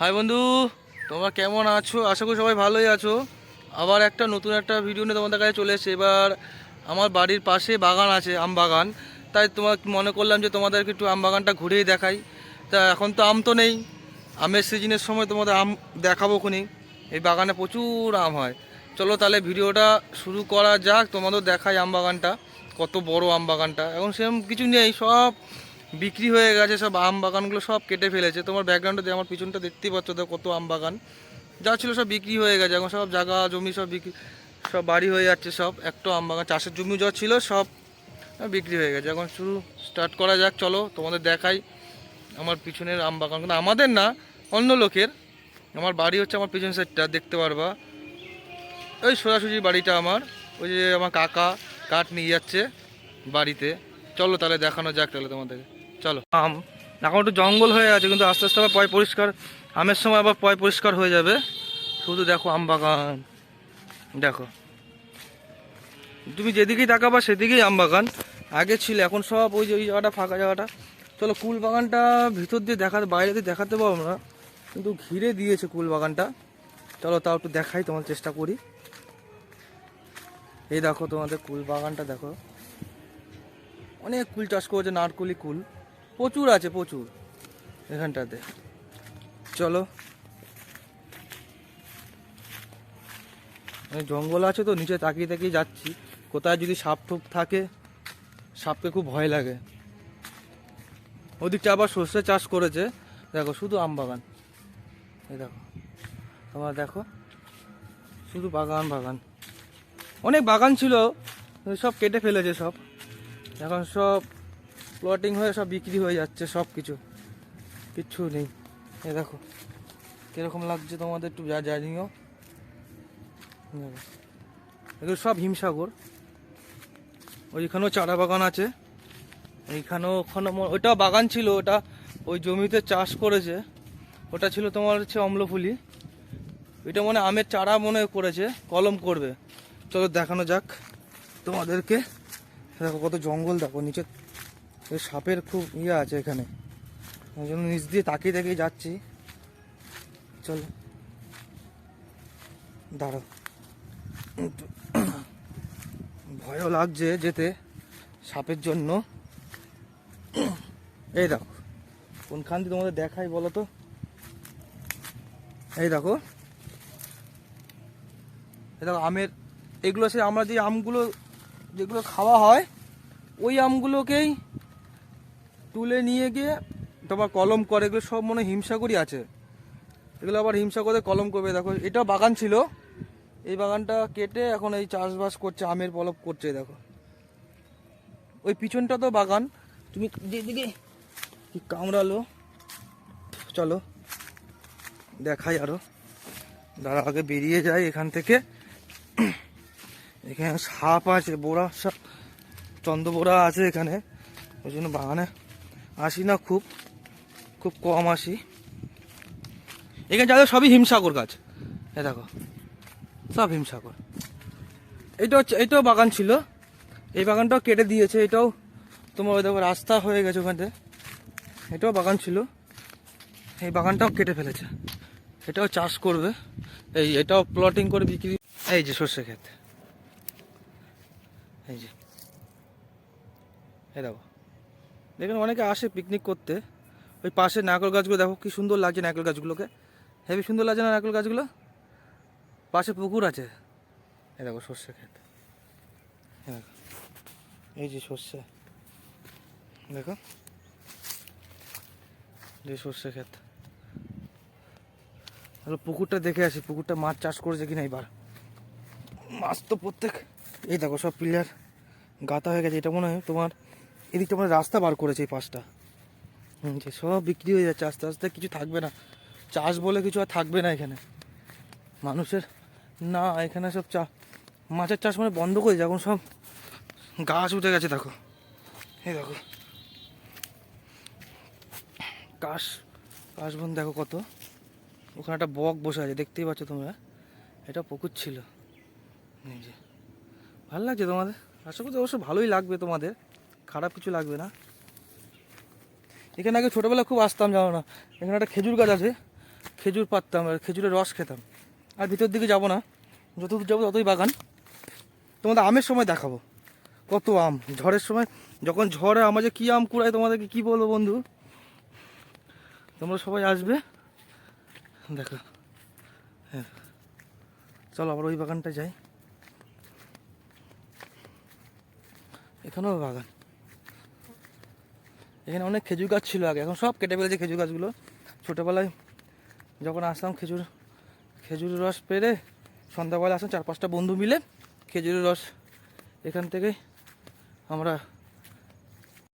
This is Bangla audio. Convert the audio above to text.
হাই বন্ধু, তোমরা কেমন আছো? আশা করি সবাই ভালোই আছো। আবার একটা নতুন একটা ভিডিও নিয়ে তোমাদের কাছে চলে এসেছে। এবার আমার বাড়ির পাশে বাগান আছে, আম বাগান। তাই তোমার মনে করলাম যে তোমাদেরকে একটু আম বাগানটা ঘুরেই দেখাই। তা এখন তো আম তো নেই। আমের সিজনের সময় তোমাদের আম দেখাবো খুনি এই বাগানে প্রচুর আম হয়। চলো তাহলে ভিডিওটা শুরু করা যাক। তোমাদের দেখাই আম বাগানটা, কত বড় আম বাগানটা। এখন সেরকম কিছু নেই, সব বিক্রি হয়ে গেছে, সব আম বাগানগুলো সব কেটে ফেলেছে। তোমার ব্যাকগ্রাউন্ডে আমার পিছনটা দেখতেই পাচ্ছ তো কত আম বাগান। যা ছিল সব বিক্রি হয়ে গেছে, এখন সব জায়গা, জমি সব বিক্রি, সব বাড়ি হয়ে যাচ্ছে সব। একটা আম বাগান, চাষের জমি যা ছিল সব বিক্রি হয়ে গেছে। এখন শুরু স্টার্ট করা যাক, চলো তোমাদের দেখাই আমার পিছনের আম বাগান কিন্তু আমাদের না, অন্য লোকের। আমার বাড়ি হচ্ছে আমার পিছন সাইডটা দেখতে পারবা। ওই সোজাসুজি বাড়িটা আমার। ওই যে আমার কাকা, কাঠ নিয়ে যাচ্ছে বাড়িতে। চলো তাহলে দেখানো যাক তাহলে তোমাদেরকে। চলো। আম, এখন একটু জঙ্গল হয়ে আছে, কিন্তু আস্তে আস্তে আবার পয় পরিষ্কার। আমের সময় আবার পয় পরিষ্কার হয়ে যাবে। শুধু দেখো আম বাগান। দেখো। তুমি যেদিকেই তাকাবা সেদিকেই আম বাগান। আগে ছিল, এখন সব ওই যে, ওই জায়গাটা, ফাঁকা জায়গাটা। চলো কুল বাগানটা ভিতর দিয়ে দেখাতে, বাইরে দিয়ে দেখাতে পারব না। কিন্তু ঘিরে দিয়েছে কুল বাগানটা। চলো তাও একটু দেখাই, তোমার চেষ্টা করি। এই দেখো তোমাদের কুল বাগানটা, দেখো। অনেক কুল চাষ করেছে নারকুলি কুল। প্রচুর আছে, প্রচুর। এখানটাতে। চলো। জঙ্গল আছে তো, নিচে তাকিয়ে তাকিয়ে যাচ্ছি। কোথায় যদি সাপ টুপ থাকে, সাপকে খুব ভয় লাগে। ওদিকটা আবার সর্ষে চাষ করেছে। দেখো, শুধু আম বাগান। এই দেখো। তোমরা দেখো। শুধু বাগান বাগান। অনেক বাগান ছিল, সব কেটে ফেলেছে সব। এখন সব প্লটিং হয়ে সব বিক্রি হয়ে যাচ্ছে সব কিছু কিচ্ছু নেই। এ দেখো, কীরকম লাগছে তোমাদের একটু যা জানিও। এগুলো সব হিমসাগর। ওইখানেও চারা বাগান আছে। এইখানেও ওখানে ওইটা বাগান ছিল, ওটা ওই জমিতে চাষ করেছে। ওটা ছিল তোমার হচ্ছে অম্লফুলি। এটা মনে আমের চারা মনে করেছে, কলম করবে। চলো দেখানো যাক তোমাদেরকে। দেখো কত জঙ্গল, দেখো নিচে সাপের খুব ইয়ে আছে এখানে। ওই জন্য নিচ দিয়ে তাকিয়ে তাকিয়ে যাচ্ছি। চলো। একটু ভয়ও লাগছে যেতে সাপের জন্য। এই দেখো, কোনখান দিয়ে তোমাদের দেখাই বলো তো? এই দেখো। এই দেখো আমের, এগুলো সে আমরা যে আমগুলো, যেগুলো খাওয়া হয়, ওই আমগুলোকেই তুলে নিয়ে গিয়ে তোমার কলম করে, এগুলো সব মনে হিমসাগরই আছে। এগুলো আবার হিমসাগরে কলম করবে। দেখো, এটা বাগান ছিল। এই বাগানটা কেটে এখন এই চাষবাস করছে, আমের পলব করছে, দেখো। ওই পিছনটা তো বাগান। তুমি যেদিকে কামড়ালো? চলো, দেখাই আরও। দাঁড়া, আগে বেরিয়ে যায় এখান থেকে। এখানে সাপ আছে বোড়া সাপ চন্দ্রবোড়া আছে এখানে। ওই জন্য বাগানে আসি না খুব খুব কম আসি এখানে যাদের সবই হিমসাগর গাছ। এ দেখো, সব হিমসাগর। এটা হচ্ছে, এটাও বাগান ছিল। এই বাগানটাও কেটে দিয়েছে, এটাও তোমার ওই দেখো রাস্তা হয়ে গেছে ওখানে এটাও বাগান ছিল। এই বাগানটাও কেটে ফেলেছে। এটাও চাষ করবে। এই, এটাও প্লটিং করে বিক্রি। এই যে সর্ষে ক্ষেত। এই যে। এই দেখো। দেখুন, অনেকে আসে পিকনিক করতে। ওই পাশে নারকেল গাছগুলো, দেখো কি সুন্দর লাগছে নারকেল গাছগুলোকে। হেভি সুন্দর লাগছে না নারকেল গাছগুলো? পাশে পুকুর আছে। এই দেখো সর্ষে ক্ষেত। এই যে সর্ষে। দেখো। যে সর্ষে ক্ষেত। পুকুরটা দেখে আসি, পুকুরটা মাছ চাষ করেছে কিনা এবার। মাছ তো প্রত্যেক এই দেখো সব প্লেয়ার গাতা হয়ে গেছে, এটা মনে হয় তোমার এদিকটা মানে রাস্তা বার করেছে এই পাশটা। যে সব বিক্রি হয়ে যাচ্ছে, আস্তে আস্তে কিছু থাকবে না। চাষ বলে কিছু আর থাকবে না এখানে। মানুষের, না, এখানে সব চা, মাছের চাষ মানে বন্ধ করে যখন সব গাছ উঠে গেছে, দেখো। এই দেখো। কাশ কাশবন দেখো কত। ওখানে একটা বক বসে আছে, দেখতেই পাচ্ছ তোমরা। এটা পুকুর ছিল। ভালো লাগছে তোমাদের? আশা করছি অবশ্য ভালোই লাগবে তোমাদের। খারাপ কিছু লাগবে না। এখানে আগে ছোটোবেলা খুব আসতাম, জানো না? এখানে একটা খেজুর গাছ আছে, খেজুর পাততাম, আর খেজুরের রস খেতাম। আর ভিতর দিকে যাব না, যতদূর যাব ততই বাগান। তোমাদের আমের সময় দেখাবো। কত আম। ঝড়ের সময় যখন ঝড়ে আমার যে কী আম কুড়ায় তোমাদেরকে কী বলব বন্ধু? তোমরা সবাই আসবে। দেখো। হ্যাঁ। চলো আবার ওই বাগানটা যাই। এখানেও বাগান। এখানে অনেক খেজুর গাছ ছিল আগে। এখন সব কেটে ফেলেছে খেজুর গাছগুলো। ছোটোবেলায় যখন আসলাম, খেজুর, খেজুরের রস পেরে সন্ধ্যাবেলা আসলাম, চার পাঁচটা বন্ধু মিলে খেজুরের রস এখান থেকে আমরা